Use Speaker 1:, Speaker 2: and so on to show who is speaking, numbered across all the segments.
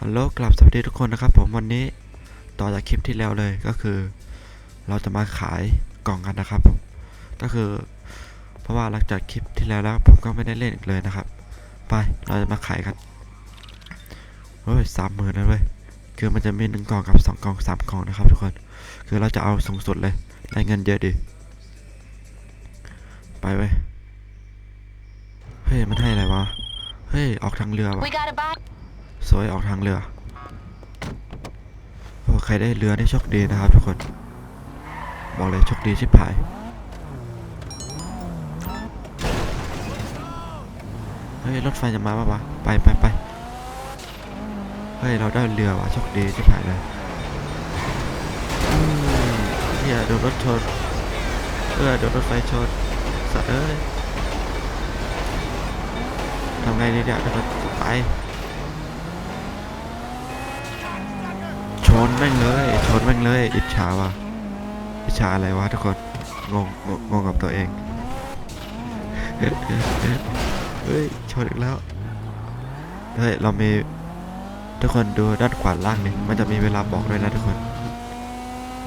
Speaker 1: ฮัลโหลกลับสวัสดีทุกคนนะครับผมวันนี้ต่อจากคลิปที่แล้วเลยก็คือ เราจะมาขายกล่องกันนะครับผมก็คือ เพราะว่าหลังจากคลิปที่แล้วแล้วผมก็ไม่ได้เล่นอีกเลยนะครับ ไปเราจะมาขายกันเฮ้ยสามหมื่นนะเว้ยคือมันจะมีหนึ่งกล่องกับสองกล่องสามกล่องนะครับ ทุกคน คือเราจะเอาสูงสุดเลยได้เงินเยอะดี ไปเว้ยเฮ้ยมันให้อะไรวะเฮ้ยออกทางเรือวะ สวยออกทางเรือโอ้ใครได้เรือได้โชคดีนะครับทุกคน บอกเลยโชคดีชิบหาย เฮ้ยรถไฟจะมาปะวะไปไปไปเฮ้ยเราได้เรือว่ะโชคดีชิบหายเลยอืมเฮียโดนรถชนเออโดนรถไฟชนสัตว์เอ้ยทำไงดีเนี่ยทุกคนไป ช นแม่งเลยชนแม่งเลย อิจฉาวะอิจฉาอะไรวะทุกคนงงงงงกับตัวเองเฮ้ยชนอีกแล้วเฮ้ยเรามีทุกคนดูด้านขวาล่างนี่มันจะมีเวลาบอกด้วยนะทุกคน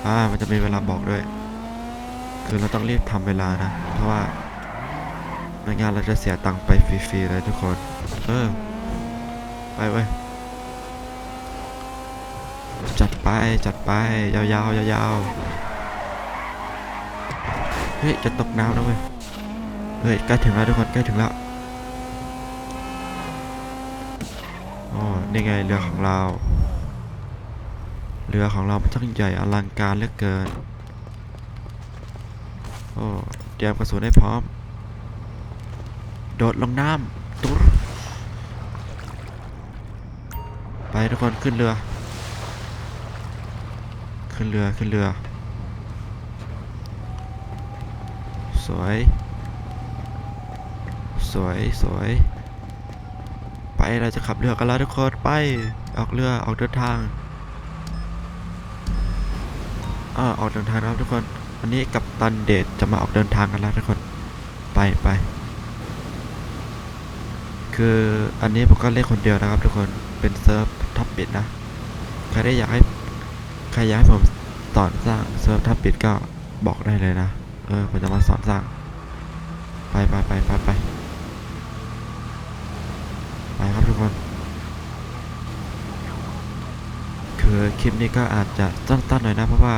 Speaker 1: อ่ามันจะมีเวลาบอกด้วย คือเราต้องรีบทำเวลานะ เพราะว่าไม่งั้นเราจะเสียตังค์ไปฟรีๆเลยทุกคน เออ ไปเว้ย จัดไปจัดไปยาวๆยาวๆเฮ้ยจะตกน้ำแล้วเว้ยเฮ้ยใกล้ถึงแล้วทุกคนใกล้ถึงแล้วอ๋อนี่ไงเรือของเรา เรือของเรามันช่างใหญ่อลังการเหลือเกินโอ้เตรียมกระสุนให้พร้อม โดดลงน้ำตุ๊ดไปทุกคนขึ้นเรือ ขึ้นเรือขึ้นเรือ สวย สวยสวย ไปเราจะขับเรือกันแล้วทุกคนไปออกเรือออกเดินทางอ่าออกเดินทางแล้วทุกคนอันนี้กับตันเดทจะมาออกเดินทางกันแล้วทุกคนไปไปคืออันนี้ผมก็เล่นคนเดียวนะครับทุกคนเป็นเซิร์ฟท็อปบิดนะใครได้อยากให้ ครอยากให้ผมสอนสร้างเซิร์ฟทับปิดก็บอกได้เลยนะ เออผมจะมาสอนสร้าง ไปไปไปไปไปไปครับทุกคน คือคลิปนี้ก็อาจจะสั้นๆหน่อยนะ เพราะว่า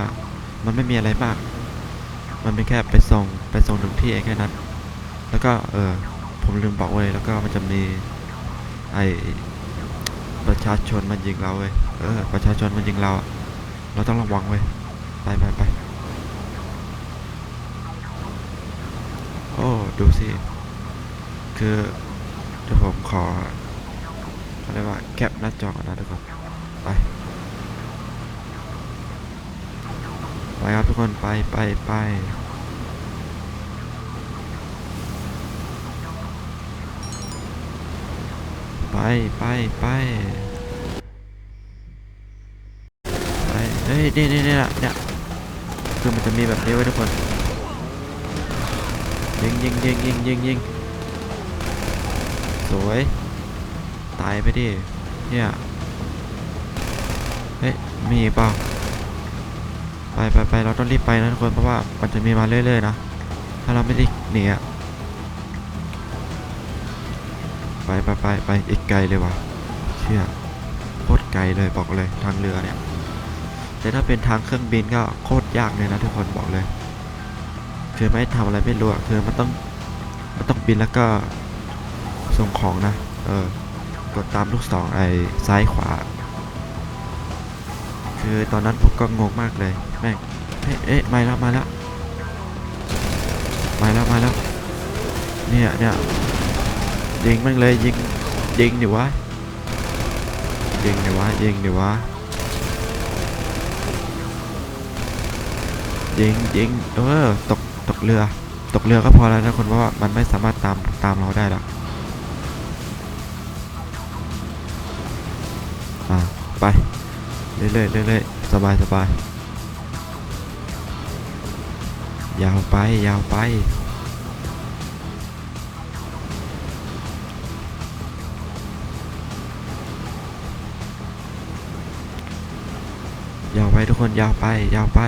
Speaker 1: มันไม่มีอะไรมาก มันเป็นแค่ไปส่งไปส่งถึงที่เองแค่นั้น แล้วก็เออผมลืมบอกไว้แล้วก็มันจะมีไอประชาชนมันยิงเราเว้ย เออ ประชาชนมันยิงเราอะ เราต้องระวังเว้ยไปไปไปโอ้ ดูสิ คือเดี๋ยวผมขอเขาเรียกว่าแคปหน้าจอก่อนนะทุกคนไป ไปครับทุกคนไปไปไปไปไปไป ไป เฮ้ยนี่นี่นี่ละเนี่ยคือมันจะมีแบบนี้ไว้ทุกคนยิงยิงยิงยิงยิงยิงสวยตายไปดิเนี่ยเฮ้ยมีเปล่าไปไปไปเราต้องรีบไปนะทุกคนเพราะว่ามันจะมีมาเรื่อยๆนะถ้าเราไม่ได้หนีอะไปไปไปไปอีกไกลเลยว่ะเชื่อโคตรไกลเลยบอกเลยทางเรือเนี่ย แต่ถ้าเป็นทางเครื่องบินก็โคตรยากเลยนะทุกคนบอกเลย คือไม่ทำอะไรไม่รู้อะคือมันต้องมันต้องบินแล้วก็ส่งของนะ เออกดตามลูกศรไอ้ซ้ายขวา คือตอนนั้นผมก็งงมากเลยแม่งเอ๊ะมาแล้วมาแล้วมาแล้วมาแล้วเนี่ยเนี่ยยิงม่งเลยยิงยิงดิวะยิงดิวะยิงดิวะ ยิงยิงเออตกตกเรือ ตกเรือก็พอแล้วนะคนเพราะว่ามันไม่สามารถตามตามเราได้หรอกอ่าไปเรื่อยๆเรื่อยๆสบายสบายยาวไปยาวไปยาวไปทุกคนยาวไปยาวไป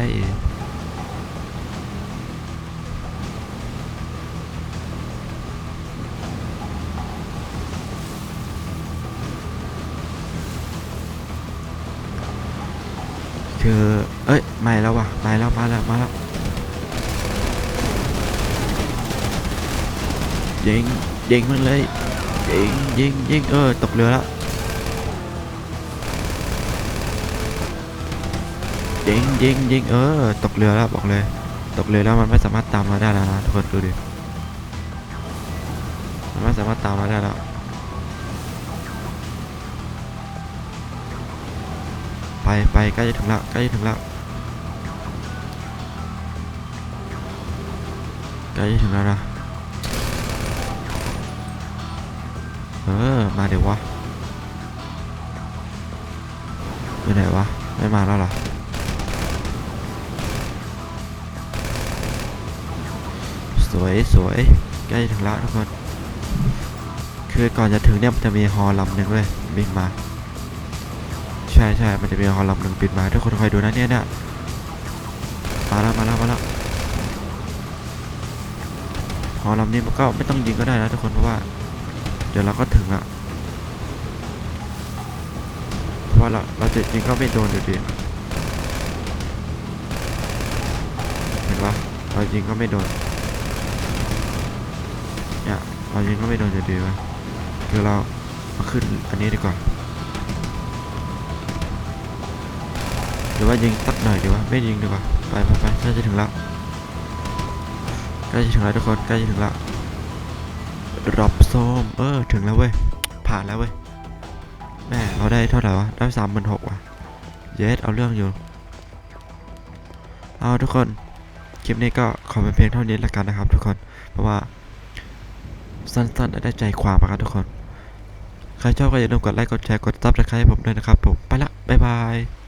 Speaker 1: คือเอ้ยไม่แล้ววะไม่แล้วมาแล้วมาแล้วยิงยิงมันเลยยิงยิงยิงเออตกเรือแล้วยิงยิงยิงเออตกเรือแล้วบอกเลย ตกเรือแล้วมันไม่สามารถตามเราได้แล้วนะทุกคนดูดิมันไม่สามารถตามเราได้แล้ว ไปใกล้จะถึงแล้วใกล้จะถึงแล้วใกล้จะถึงแล้วนะเออมาเดี๋ยววะไปไหนวะไม่มาแล้วหรอสวยสวยใกล้ถึงแล้วทุกคน คือก่อนจะถึงเนี่ยมันจะมีฮอลำหนึ่งเลยบินมา ช่ใช่มันจะมีฮอลำหนึ่งบินมาทุกคนคอยดูนะเนี่ยเนี่ยมาแล้วมาแล้วมาแล้วฮอลำนี้มันก็ไม่ต้องยิงก็ได้นะทุกคนเพราะว่า เดี๋ยวเราก็ถึงอะเพราะว่าเราเราจะยิงก็ไม่โดนอยู่ดีเห็นปะเรายิงก็ไม่โดนเนี่ยเรายิงก็ไม่โดนอยู่ดีวะคือเรามาขึ้นอันนี้ดีกว่า รือว่ายิงตัดหน่อยดีวะไม่ยิงดีกว่าไปไปไปใกล้จะถึงแล้วใกล้จะถึงแล้วทุกคนใกล้จะถึงแล้วดรอปโซมเออถึงแล้วเว้ยผ่านแล้วเว้ยแม่เราได้เท่าไหร่วะได้สามหมื่นหกว่ะเยสเอาเรื่องอยู่เอาทุกคนคลิปนี้ก็ขอเป็นเพียงเท่านี้ละกันนะครับ ทุกคนเพราะว่าสั้นๆและได้ใจความนะครับทุกคน ใครชอบก็อย่าลืมกดไลค์กดแชร์กดซับสไครต์ผมด้วยนะครับผมไปละบ๊ายบาย